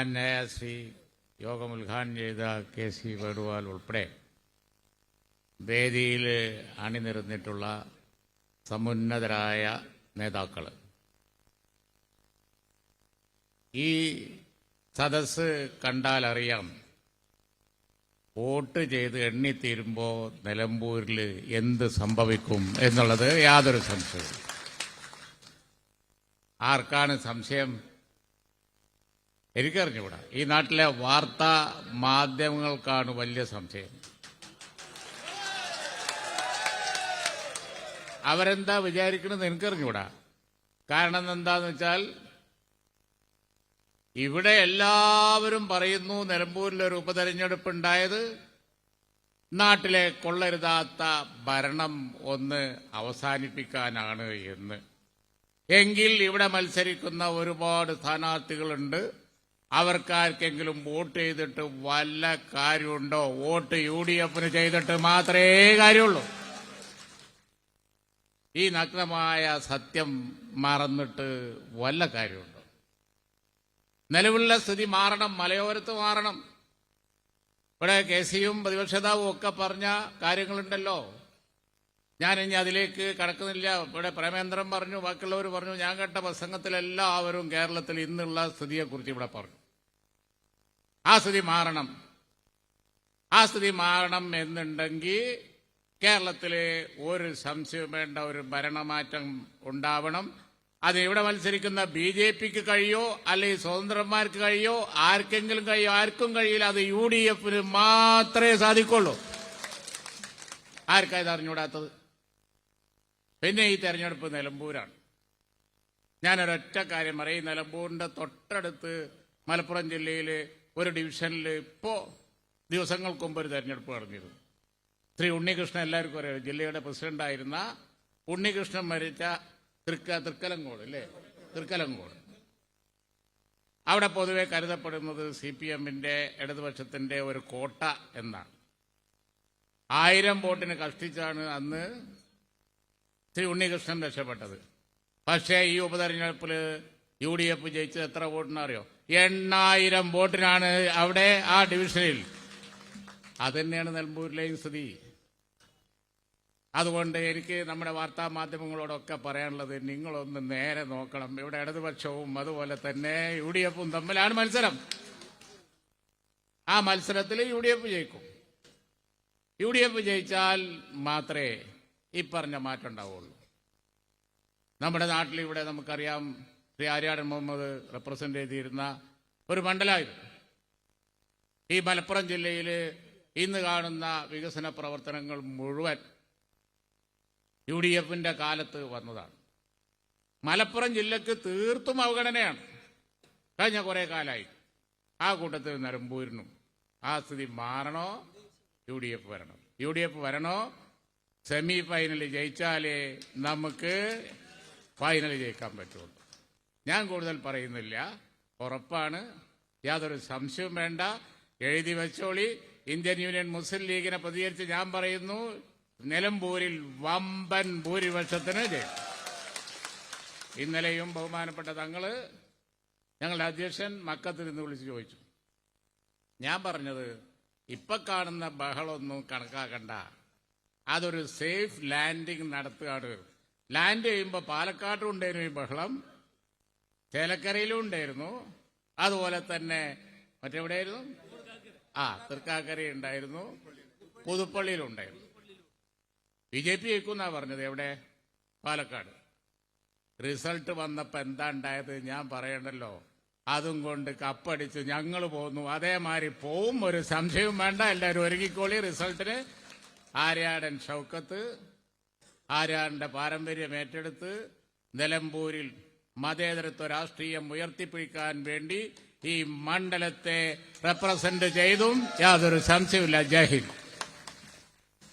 ബഹുമാനായ ന്യായാശ്രീ യോഗം ഉദ്ഘാടനം ചെയ്ത കെ സി വേണുഗോപാൽ ഉൾപ്പെടെ വേദിയിൽ അണിനിരന്നിട്ടുള്ള സമുന്നതരായ നേതാക്കൾ. ഈ സദസ് കണ്ടാൽ അറിയാം വോട്ട് ചെയ്ത് എണ്ണിത്തീരുമ്പോൾ നിലമ്പൂരിൽ എന്ത് സംഭവിക്കും എന്നുള്ളത് യാതൊരു സംശയവും ആർക്കാണ് സംശയം? എനിക്കറിഞ്ഞുകൂടാ. ഈ നാട്ടിലെ വാർത്താ മാധ്യമങ്ങൾക്കാണ് വലിയ സംശയം. അവരെന്താ വിചാരിക്കണമെന്ന് എനിക്കറിഞ്ഞുകൂടാ. കാരണം എന്താന്ന് വെച്ചാൽ ഇവിടെ എല്ലാവരും പറയുന്നു നിലമ്പൂരിൽ ഒരു ഉപതെരഞ്ഞെടുപ്പ് ഉണ്ടായത് നാട്ടിലെ കൊള്ളരുതാത്ത ഭരണം ഒന്ന് അവസാനിപ്പിക്കാനാണ് എന്ന്. എങ്കിൽ ഇവിടെ മത്സരിക്കുന്ന ഒരുപാട് സ്ഥാനാർത്ഥികളുണ്ട്. അവർക്കാർക്കെങ്കിലും വോട്ട് ചെയ്തിട്ട് വല്ല കാര്യമുണ്ടോ? വോട്ട് യു ഡി എഫിന് ചെയ്തിട്ട് മാത്രമേ കാര്യമുള്ളൂ. ഈ നഗ്നമായ സത്യം മറന്നിട്ട് വല്ല കാര്യമുണ്ടോ? നിലവിലുള്ള സ്ഥിതി മാറണം മലയോരത്ത് മാറണം. ഇവിടെ കെ സിയും പ്രതിപക്ഷതാവും ഒക്കെ പറഞ്ഞ കാര്യങ്ങളുണ്ടല്ലോ. ഞാൻ ഇനി അതിലേക്ക് കടക്കുന്നില്ല. ഇവിടെ പ്രേമേന്ദ്രൻ പറഞ്ഞു ബാക്കിയുള്ളവർ പറഞ്ഞു. ഞാൻ കേട്ട പ്രസംഗത്തിലെല്ലാവരും കേരളത്തിൽ ഇന്നുള്ള സ്ഥിതിയെക്കുറിച്ച് ഇവിടെ പറഞ്ഞു. ആ സ്ഥിതി മാറണം. ആ സ്ഥിതി മാറണം എന്നുണ്ടെങ്കിൽ കേരളത്തിലെ ഒരു സംശയവും വേണ്ട ഒരു ഭരണമാറ്റം ഉണ്ടാവണം. അത് ഇവിടെ മത്സരിക്കുന്ന ബി ജെ പിക്ക് കഴിയോ അല്ലെങ്കിൽ സ്വതന്ത്രന്മാർക്ക് കഴിയോ ആർക്കെങ്കിലും കഴിയോ ആർക്കും കഴിയില്ല അത് യു ഡി എഫിന് മാത്രമേ സാധിക്കുള്ളൂ. ആർക്കാ ഇത് അറിഞ്ഞുകൂടാത്തത്? പിന്നെ ഈ തെരഞ്ഞെടുപ്പ് നിലമ്പൂരാണ്. ഞാനൊരൊറ്റ കാര്യം പറയും. നിലമ്പൂരിന്റെ തൊട്ടടുത്ത് മലപ്പുറം ജില്ലയിൽ ഒരു ഡിവിഷനിൽ ഇപ്പോൾ ദിവസങ്ങൾക്ക് മുമ്പ് ഒരു തെരഞ്ഞെടുപ്പ് നടന്നിരുന്നു. ശ്രീ ഉണ്ണികൃഷ്ണൻ എല്ലാവർക്കും അറിയാം ജില്ലയുടെ പ്രസിഡന്റായിരുന്ന ഉണ്ണികൃഷ്ണൻ മരിച്ച തൃക്ക തൃക്കലങ്കോട് അല്ലേ? തൃക്കലങ്കോട്. അവിടെ പൊതുവെ കരുതപ്പെടുന്നത് സി പി എമ്മിന്റെ ഇടതുപക്ഷത്തിന്റെ ഒരു കോട്ട എന്നാണ്. ആയിരം വോട്ടിന് കഷ്ടിച്ചാണ് അന്ന് ശ്രീ ഉണ്ണികൃഷ്ണൻ രക്ഷപ്പെട്ടത്. പക്ഷേ ഈ ഉപതെരഞ്ഞെടുപ്പിൽ യു ഡി എഫ് ജയിച്ചത് എത്ര വോട്ടിനറിയോ? എണ്ണായിരം വോട്ടിനാണ് അവിടെ ആ ഡിവിഷനിൽ. അതുതന്നെയാണ് നിലമ്പൂരിലെയും സ്ഥിതി. അതുകൊണ്ട് എനിക്ക് നമ്മുടെ വാർത്താ മാധ്യമങ്ങളോടൊക്കെ പറയാനുള്ളത് നിങ്ങളൊന്ന് നേരെ നോക്കണം. ഇവിടെ ഇടതുപക്ഷവും അതുപോലെ തന്നെ യു ഡി എഫും തമ്മിലാണ് മത്സരം. ആ മത്സരത്തിൽ യു ഡി എഫ് ജയിക്കും. യു ഡി എഫ് ജയിച്ചാൽ മാത്രമേ ഈ പറഞ്ഞ മാറ്റം ഉണ്ടാവുള്ളൂ. നമ്മുടെ നാട്ടിൽ ഇവിടെ നമുക്കറിയാം ശ്രീ ആര്യാടൻ മുഹമ്മദ് റെപ്രസെന്റ് ചെയ്തിരുന്ന ഒരു മണ്ഡലമായിരുന്നു ഈ മലപ്പുറം ജില്ലയിൽ ഇന്ന് കാണുന്ന വികസന പ്രവർത്തനങ്ങൾ മുഴുവൻ യു ഡി എഫിന്റെ കാലത്ത് വന്നതാണ്. മലപ്പുറം ജില്ലക്ക് തീർത്തും അവഗണനയാണ്. കഴിഞ്ഞ കുറെ കാലമായി ആ കൂട്ടത്തിൽ നരമ്പൂരിനും ആ സ്ഥിതി മാറണോ? യു ഡി എഫ് വരണം? യു ഡി എഫ് വരണോ സെമി ഫൈനൽ ജയിച്ചാലേ നമുക്ക് ഫൈനൽ ജയിക്കാൻ പറ്റുള്ളൂ. ഞാൻ കൂടുതൽ പറയുന്നില്ല. ഉറപ്പാണ്. യാതൊരു സംശയവും വേണ്ട. എഴുതി വെച്ചോളി. ഇന്ത്യൻ യൂണിയൻ മുസ്ലിം ലീഗിനെ പ്രതികരിച്ച് ഞാൻ പറയുന്നു നിലമ്പൂരിൽ വമ്പൻ ഭൂരിപക്ഷത്തിന് ജയം. ഇന്നലെയും ബഹുമാനപ്പെട്ട തങ്ങൾ ഞങ്ങളുടെ അധ്യക്ഷൻ മക്കത്തിൽ നിന്ന് വിളിച്ച് ചോദിച്ചു. ഞാൻ പറഞ്ഞത് ഇപ്പൊ കാണുന്ന ബഹളൊന്നും കണക്കാക്കണ്ട. അതൊരു സേഫ് ലാൻഡിംഗ് നടത്തുകയാണ്. ലാൻഡ് ചെയ്യുമ്പോൾ പാലക്കാട്ടും ഉണ്ടായിരുന്നു ഈ ബഹളം. ചേലക്കരയിലും ഉണ്ടായിരുന്നു. അതുപോലെ തന്നെ മറ്റെവിടെയായിരുന്നു? ആ തൃക്കാക്കര ഉണ്ടായിരുന്നു. പുതുപ്പള്ളിയിലും ഉണ്ടായിരുന്നു. ബി ജെ പി ജയിക്കുന്നാ പറഞ്ഞത് എവിടെ? പാലക്കാട്. റിസൾട്ട് വന്നപ്പോ എന്താ ഉണ്ടായത് ഞാൻ പറയണ്ടല്ലോ. അതും കൊണ്ട് കപ്പടിച്ച് ഞങ്ങൾ പോന്നു. അതേമാതിരി പോവും. ഒരു സംശയവും വേണ്ട. എല്ലാവരും ഒരുങ്ങിക്കോളി. റിസൾട്ടിന് ആര്യാടൻ ഷൗക്കത്ത് ആര്യാടന്റെ പാരമ്പര്യം ഏറ്റെടുത്ത് നിലമ്പൂരിൽ മതേതരത്വ രാഷ്ട്രീയം ഉയർത്തിപ്പിടിക്കാൻ വേണ്ടി ഈ മണ്ഡലത്തെ റെപ്രസെന്റ് ചെയ്തും യാതൊരു സംശയമില്ല ജയ് ഹിന്ദ്.